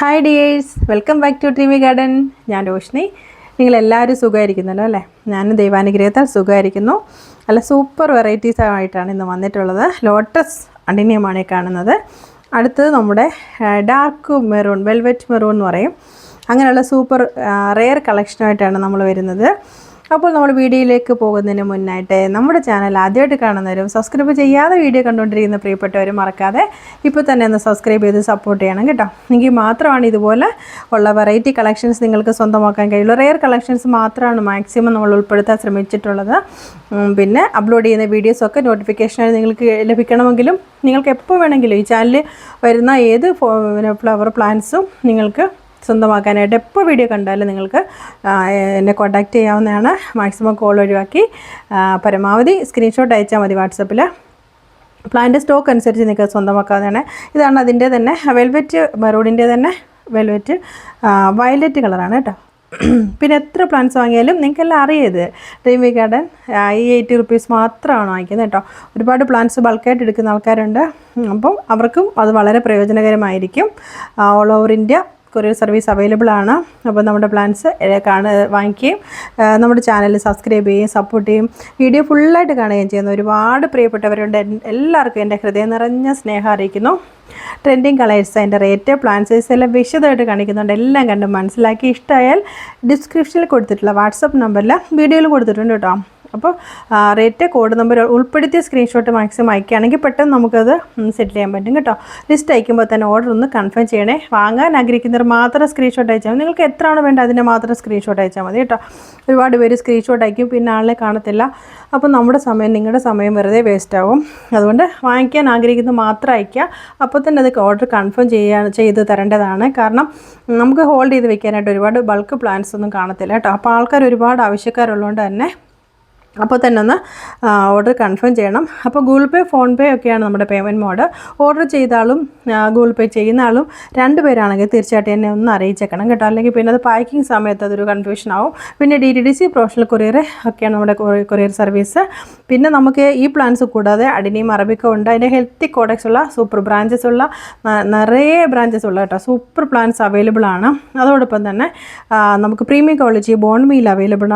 Hi dears welcome back to T V garden ഞാൻ രോഷിനി. നിങ്ങളെല്ലാവരും സുഖമായിരിക്കുന്നല്ലോ അല്ലേ? ഞാനും ദൈവാനുഗ്രഹത്താൽ സുഖമായിരിക്കുന്നു. നല്ല സൂപ്പർ വെറൈറ്റീസ് ആയിട്ടാണ് ഇന്ന് വന്നിട്ടുള്ളത്. ലോട്ടസ് അണ്ടിനിയമാണ് കാണുന്നത്. അടുത്തത് നമ്മുടെ ഡാർക്ക് മെറൂൺ വെൽവെറ്റ് മെറൂൺ എന്ന് പറയും. അങ്ങനെയുള്ള സൂപ്പർ റെയർ കളക്ഷനായിട്ടാണ് നമ്മൾ വരുന്നത്. അപ്പോൾ നമ്മൾ വീഡിയോയിലേക്ക് പോകുന്നതിന് മുന്നായിട്ട് നമ്മുടെ ചാനൽ ആദ്യമായിട്ട് കാണുന്നവരും സബ്സ്ക്രൈബ് ചെയ്യാതെ വീഡിയോ കണ്ടുകൊണ്ടിരിക്കുന്ന പ്രിയപ്പെട്ടവരും മറക്കാതെ ഇപ്പോൾ തന്നെ ഒന്ന് സബ്സ്ക്രൈബ് ചെയ്ത് സപ്പോർട്ട് ചെയ്യണം കേട്ടോ. എങ്കിൽ മാത്രമാണ് ഇതുപോലെ ഉള്ള വെറൈറ്റി കളക്ഷൻസ് നിങ്ങൾക്ക് സ്വന്തമാക്കാൻ കഴിയുള്ളൂ. റെയർ കളക്ഷൻസ് മാത്രമാണ് മാക്സിമം നമ്മൾ ഉൾപ്പെടുത്താൻ ശ്രമിച്ചിട്ടുള്ളത്. പിന്നെ അപ്ലോഡ് ചെയ്യുന്ന വീഡിയോസൊക്കെ നോട്ടിഫിക്കേഷനായി നിങ്ങൾക്ക് ലഭിക്കണമെങ്കിലും നിങ്ങൾക്ക് എപ്പോൾ വേണമെങ്കിലും ഈ ചാനലിൽ വരുന്ന ഏത് ഫ്ലവർ പ്ലാന്റ്സും നിങ്ങൾക്ക് സ്വന്തമാക്കാനായിട്ട് എപ്പോൾ വീഡിയോ കണ്ടാലും നിങ്ങൾക്ക് എന്നെ കോൺടാക്റ്റ് ചെയ്യാവുന്നതാണ്. മാക്സിമം കോൾ ഒഴിവാക്കി. പരമാവധി സ്ക്രീൻഷോട്ട് അയച്ചാൽ മതി വാട്സപ്പിൽ പ്ലാന്റ് സ്റ്റോക്ക് അനുസരിച്ച് നിങ്ങൾക്ക് സ്വന്തമാക്കാവുന്നതാണ്. ഇതാണ് അതിന്റെ തന്നെ വെൽവെറ്റ് മെറൂഡിന്റെ തന്നെ വെൽവെറ്റ് വയലറ്റ് കളറാണ് കേട്ടോ. പിന്നെ എത്ര പ്ലാന്റ്സ് വാങ്ങിയാലും നിങ്ങൾക്കെല്ലാം അറിയത്. വി ഗാർഡൻ ഈ എയ്റ്റി റുപ്പീസ് മാത്രമാണ് വാങ്ങിക്കുന്നത് കേട്ടോ. ഒരുപാട് പ്ലാന്റ്സ് ബൾക്കായിട്ട് എടുക്കുന്ന ആൾക്കാരുണ്ട്. അപ്പം അവർക്കും അത് വളരെ പ്രയോജനകരമായിരിക്കും. All over India courier service available ആണ്. അപ്പോൾ നമ്മുടെ പ്ലാൻസ് കാണുക വാങ്ങിക്കുകയും നമ്മുടെ ചാനൽ സബ്സ്ക്രൈബ് ചെയ്യുകയും സപ്പോർട്ട് ചെയ്യും വീഡിയോ ഫുള്ളായിട്ട് കാണുകയും ചെയ്യുന്ന ഒരുപാട് പ്രിയപ്പെട്ടവരുണ്ട്. എല്ലാവർക്കും എന്റെ ഹൃദയം നിറഞ്ഞ സ്നേഹം അറിയിക്കുന്നു. ട്രെൻഡിങ് കളേഴ്സ് അതിന്റെ റേറ്റ് പ്ലാൻ സൈസ് എല്ലാം വിശദമായിട്ട് കാണിക്കുന്നുണ്ട്. എല്ലാം കണ്ട് മനസ്സിലാക്കി. ഇഷ്ടമായാൽ ഡിസ്ക്രിപ്ഷനിൽ കൊടുത്തിട്ടുള്ള വാട്സപ്പ് നമ്പറിൽ വീഡിയോയിൽ കൊടുത്തിട്ടുണ്ട് കേട്ടോ. അപ്പോൾ റേറ്റ് കോഡ് നമ്പർ ഉൾപ്പെടുത്തിയ സ്ക്രീൻഷോട്ട് മാക്സിമം അയക്കുകയാണെങ്കിൽ പെട്ടെന്ന് നമുക്കത് സെറ്റിൽ ചെയ്യാൻ പറ്റും കേട്ടോ. ലിസ്റ്റ് അയക്കുമ്പോൾ തന്നെ ഓർഡർ ഒന്ന് കൺഫേം ചെയ്യണേ. വാങ്ങാൻ ആഗ്രഹിക്കുന്നവർ മാത്രം സ്ക്രീൻഷോട്ട് അയച്ചാൽ മതി. നിങ്ങൾക്ക് എത്രയാണോ വേണ്ടത് അതിന്റെ മാത്രം സ്ക്രീൻഷോട്ട് അയച്ചാൽ മതി കേട്ടോ. ഒരുപാട് പേര് സ്ക്രീൻഷോട്ട് അയക്കും പിന്നെ ആളിനെ കാണത്തില്ല. അപ്പോൾ നമ്മുടെ സമയം നിങ്ങളുടെ സമയം വെറുതെ വേസ്റ്റ് ആവും. അതുകൊണ്ട് വാങ്ങിക്കാൻ ആഗ്രഹിക്കുന്നത് മാത്രം അയക്കുക. അപ്പോൾ തന്നെ അത് ഓർഡർ കൺഫേം ചെയ്യാൻ ചെയ്ത് തരേണ്ടതാണ്. കാരണം നമുക്ക് ഹോൾഡ് ചെയ്ത് വെക്കാനായിട്ട് ഒരുപാട് ബൾക്ക് പ്ലാൻസ് ഒന്നും കാണത്തില്ല കേട്ടോ. അപ്പോൾ ആൾക്കാർ ഒരുപാട് ആവശ്യക്കാരുള്ളതുകൊണ്ട് തന്നെ അപ്പോൾ തന്നെ ഒന്ന് ഓർഡർ കൺഫേം ചെയ്യണം. അപ്പോൾ ഗൂഗിൾ പേ ഫോൺ പേ ഒക്കെയാണ് നമ്മുടെ പേയ്മെന്റ് മോഡ് ഓർഡർ ചെയ്ത ആളും ഗൂഗിൾ പേ ചെയ്യുന്ന ആളും രണ്ട് പേരാണെങ്കിൽ തീർച്ചയായിട്ടും എന്നെ ഒന്ന് അറിയിച്ചേക്കണം കേട്ടോ. അല്ലെങ്കിൽ പിന്നെ അത് പാക്കിംഗ് സമയത്ത് അതൊരു കൺഫ്യൂഷൻ ആവും. പിന്നെ D T D C professional courier ഒക്കെയാണ് നമ്മുടെ കൊറിയർ സർവീസ് പിന്നെ നമുക്ക് ഈ പ്ലാൻസ് കൂടാതെ അഡിനിയും അറബിക്ക ഉണ്ട്. അതിന്റെ ഹെൽത്തി കോഡക്സ് ഉള്ള സൂപ്പർ ബ്രാഞ്ചസ് ഉള്ള നിറയെ ബ്രാഞ്ചസ് ഉള്ള കേട്ടോ. സൂപ്പർ പ്ലാൻസ് അവൈലബിൾ ആണ്. അതോടൊപ്പം തന്നെ നമുക്ക് premium quality bone meal available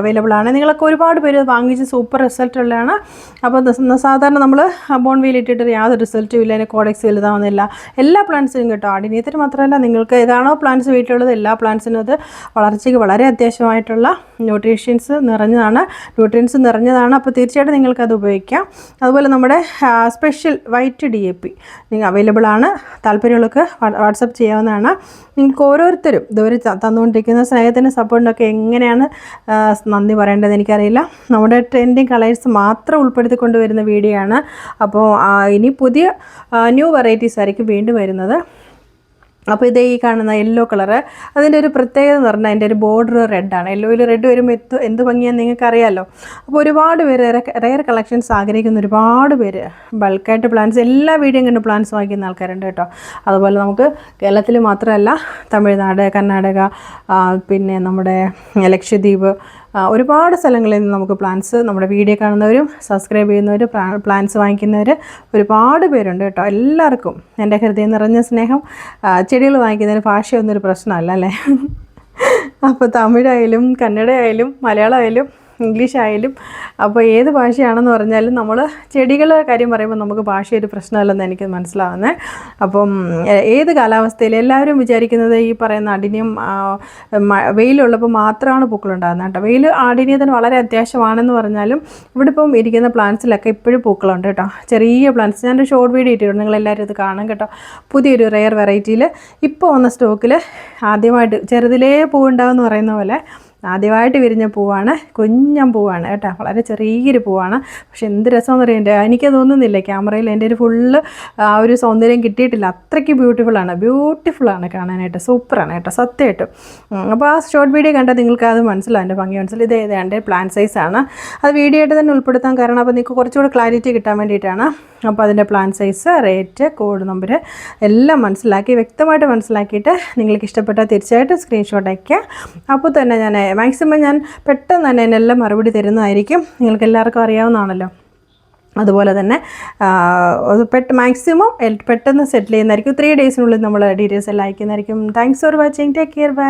available ആണ്. നിങ്ങളൊക്കെ ഒരുപാട് പേര് വാങ്ങിച്ച് സൂപ്പർ റിസൾട്ട് ഉള്ളതാണ്. അപ്പോൾ സാധാരണ നമ്മൾ ബോൺ വീൽ ഇട്ടിട്ട് യാതൊരു റിസൾട്ടും ഇല്ല. അതിന് കോഡക്സ് വലുതാവുന്നില്ല എല്ലാ പ്ലാന്റ്സിനും കേട്ടോ. ആടിനീത്തിന് മാത്രമല്ല നിങ്ങൾക്ക് ഏതാണോ പ്ലാന്റ്സ് വീട്ടിലുള്ളത് എല്ലാ പ്ലാന്റ്സിനും അത് വളർച്ചയ്ക്ക് വളരെ അത്യാവശ്യമായിട്ടുള്ള ന്യൂട്രീഷ്യൻസ് നിറഞ്ഞതാണ്. ന്യൂട്രിയൻസ് നിറഞ്ഞതാണ്. അപ്പോൾ തീർച്ചയായിട്ടും നിങ്ങൾക്കത് അത് ഉപയോഗിക്കാം. അതുപോലെ നമ്മുടെ special white D A P നിങ്ങൾ അവൈലബിൾ ആണ്. താല്പര്യമുള്ളവർക്ക് വാട്സപ്പ് ചെയ്യാവുന്നതാണ്. നിങ്ങൾക്ക് ഓരോരുത്തരും ഇതുവരെ തന്നുകൊണ്ടിരിക്കുന്ന സ്നേഹത്തിന്റെ സപ്പോർട്ടിനൊക്കെ എങ്ങനെയാണ് നന്ദി പറയേണ്ടത് എനിക്കറിയില്ല. നമ്മുടെ ട്രെൻഡിങ് കളേഴ്സ് മാത്രം ഉൾപ്പെടുത്തി കൊണ്ടുവരുന്ന വീഡിയോ ആണ് അപ്പോൾ ഇനി പുതിയ ന്യൂ വെറൈറ്റീസ് ആയിരിക്കും വീണ്ടും വരുന്നത്. അപ്പോൾ ഇതേ ഈ കാണുന്ന യെല്ലോ കളറ് അതിന്റെ ഒരു പ്രത്യേകത എന്ന് പറഞ്ഞാൽ അതിന്റെ ഒരു ബോർഡർ റെഡാണ് യെല്ലോയിൽ റെഡ് വരുമ്പോൾ എന്ത് എന്ത് ഭംഗിയാന്ന് നിങ്ങൾക്കറിയാമല്ലോ അപ്പോൾ ഒരുപാട് പേര് റെയർ കളക്ഷൻസ് ആഗ്രഹിക്കുന്ന ഒരുപാട് പേര് ബൾക്കായിട്ട് പ്ലാൻസ് എല്ലാ വീഡിയോയും കണ്ട് പ്ലാൻസ് വാങ്ങിക്കുന്ന ആൾക്കാരുണ്ട് കേട്ടോ. അതുപോലെ നമുക്ക് കേരളത്തിൽ മാത്രമല്ല തമിഴ്നാട് കർണാടക പിന്നെ നമ്മുടെ ലക്ഷദ്വീപ് ഒരുപാട് സ്ഥലങ്ങളിൽ നിന്ന് നമുക്ക് പ്ലാൻസ് നമ്മുടെ വീഡിയോ കാണുന്നവരും സബ്സ്ക്രൈബ് ചെയ്യുന്നവരും പ്ലാൻസ് വാങ്ങിക്കുന്നവർ ഒരുപാട് പേരുണ്ട് കേട്ടോ. എല്ലാവർക്കും എന്റെ ഹൃദയം നിറഞ്ഞ സ്നേഹം. ചെടികൾ വാങ്ങിക്കുന്നതിന് ഭാഷയൊന്നും ഒരു പ്രശ്നമല്ല അല്ലേ? അപ്പോൾ തമിഴായാലും കന്നഡ ആയാലും മലയാളമായാലും ഇംഗ്ലീഷ് ആയാലും അപ്പോൾ ഏത് ഭാഷയാണെന്ന് പറഞ്ഞാലും നമ്മൾ ചെടികളുടെ കാര്യം പറയുമ്പോൾ നമുക്ക് ഭാഷ ഒരു പ്രശ്നമല്ലെന്ന് എനിക്ക് മനസ്സിലാവുന്നത് അപ്പം ഏത് കാലാവസ്ഥയിൽ എല്ലാവരും വിചാരിക്കുന്നത് ഈ പറയുന്ന അടിനിയം വെയിലുള്ളപ്പോൾ മാത്രമാണ് പൂക്കളുണ്ടാകുന്നത് കേട്ടോ. വെയിൽ ആടിനിയത്തിന് വളരെ അത്യാവശ്യമാണെന്ന് പറഞ്ഞാലും ഇവിടെ ഇപ്പം ഇരിക്കുന്ന പ്ലാന്റ്സിലൊക്കെ ഇപ്പോഴും പൂക്കളുണ്ട് കേട്ടോ. ചെറിയ പ്ലാന്റ്സ് ഞാനൊരു ഷോർട്ട് വീഡിയോ ഇട്ടിട്ടുണ്ട് നിങ്ങൾ എല്ലാവരും ഇത് കാണാം കേട്ടോ. പുതിയൊരു റെയർ വെറൈറ്റിയിൽ ഇപ്പോൾ വന്ന സ്റ്റോക്കിൽ ആദ്യമായിട്ട് ചെറുതിലേ പൂവുണ്ടാകുമെന്ന് പറയുന്ന പോലെ ആദ്യമായിട്ട് വിരിഞ്ഞ പൂവാണ് കുഞ്ഞൻ പൂവാണ് കേട്ടോ. വളരെ ചെറിയൊരു പൂവാണ്. പക്ഷെ എന്ത് രസമെന്ന് അറിയാം എനിക്ക് തോന്നുന്നില്ല ക്യാമറയിൽ എന്റെ ഒരു ഫുള്ള് ആ ഒരു സൗന്ദര്യം കിട്ടിയിട്ടില്ല. അത്രയ്ക്ക് ബ്യൂട്ടിഫുള്ളാണ് ബ്യൂട്ടിഫുള്ളാണ് കാണാനായിട്ട്. സൂപ്പറാണ് കേട്ടോ സത്യമായിട്ടും. അപ്പോൾ ആ ഷോർട്ട് വീഡിയോ കണ്ടാൽ നിങ്ങൾക്ക് അത് മനസ്സിലാവും. എന്റെ ഭംഗി മനസ്സിലായി ഇത് ഏതാണ്ട് പ്ലാൻ സൈസാണ് അത് വീഡിയോ ആയിട്ട് തന്നെ ഉൾപ്പെടുത്താൻ കാരണം അപ്പോൾ നിങ്ങൾക്ക് കുറച്ചുകൂടെ ക്ലാരിറ്റി കിട്ടാൻ വേണ്ടിയിട്ടാണ്. അപ്പോൾ അതിന്റെ plant size rate code number എല്ലാം മനസ്സിലാക്കി വ്യക്തമായിട്ട് മനസ്സിലാക്കിയിട്ട് നിങ്ങൾക്ക് ഇഷ്ടപ്പെട്ടാൽ തീർച്ചയായിട്ടും സ്ക്രീൻഷോട്ട് അയയ്ക്കുക. അപ്പോൾ തന്നെ ഞാൻ മാക്സിമം ഞാൻ പെട്ടെന്ന് തന്നെ അതിനെല്ലാം മറുപടി തരുന്നതായിരിക്കും. നിങ്ങൾക്ക് എല്ലാവർക്കും അറിയാവുന്നതാണല്ലോ. അതുപോലെ തന്നെ പെട്ട് മാക്സിമം പെട്ടെന്ന് സെറ്റിൽ ചെയ്യുന്നതായിരിക്കും. ത്രീ ഡേയ്സിനുള്ളിൽ നമ്മൾ ഡീറ്റെയിൽസ് എല്ലാം അയക്കുന്നതായിരിക്കും. Thanks for watching take care bye